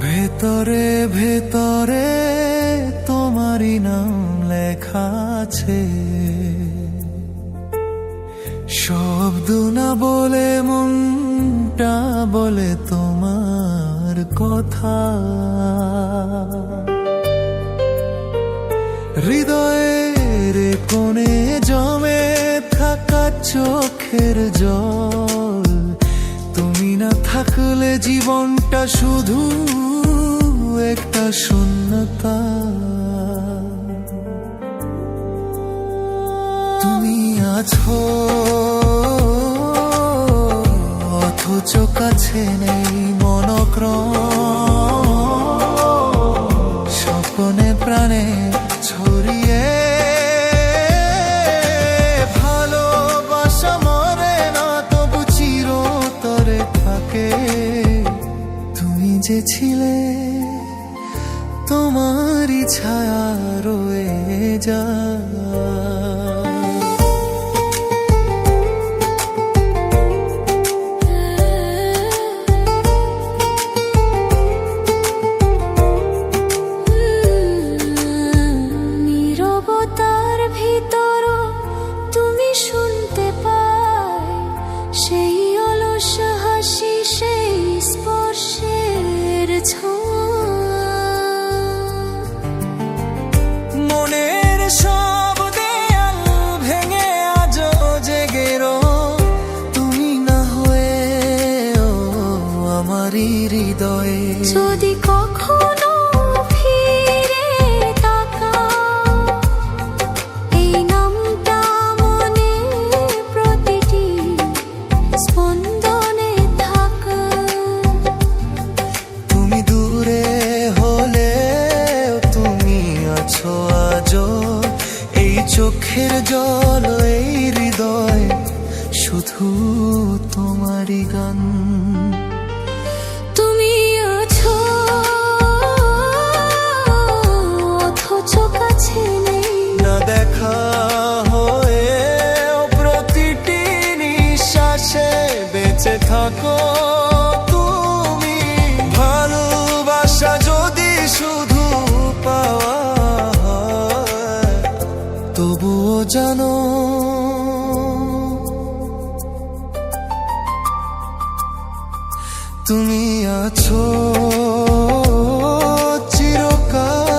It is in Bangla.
ভেতরে ভেতরে তোমারই নাম লেখা আছে। শব্দ না বলে, মনটা বলে তোমার কথা। হৃদয়ের কোণে জমে থাকা চোখের জল না থাকলে জীবনটা শুধু একটা শূন্যতা। তুমি আছো অথচ কাছে নেই মনক্রম। যে ছিলে তোমারই ছায়া রয়ে যা। নীরবতার হৃদয়ে যদি কখনো থাকো তুমি ভালোবাসা যদি শুধু পাওয়া তবুও জানো তুমি আছো চিরকাল।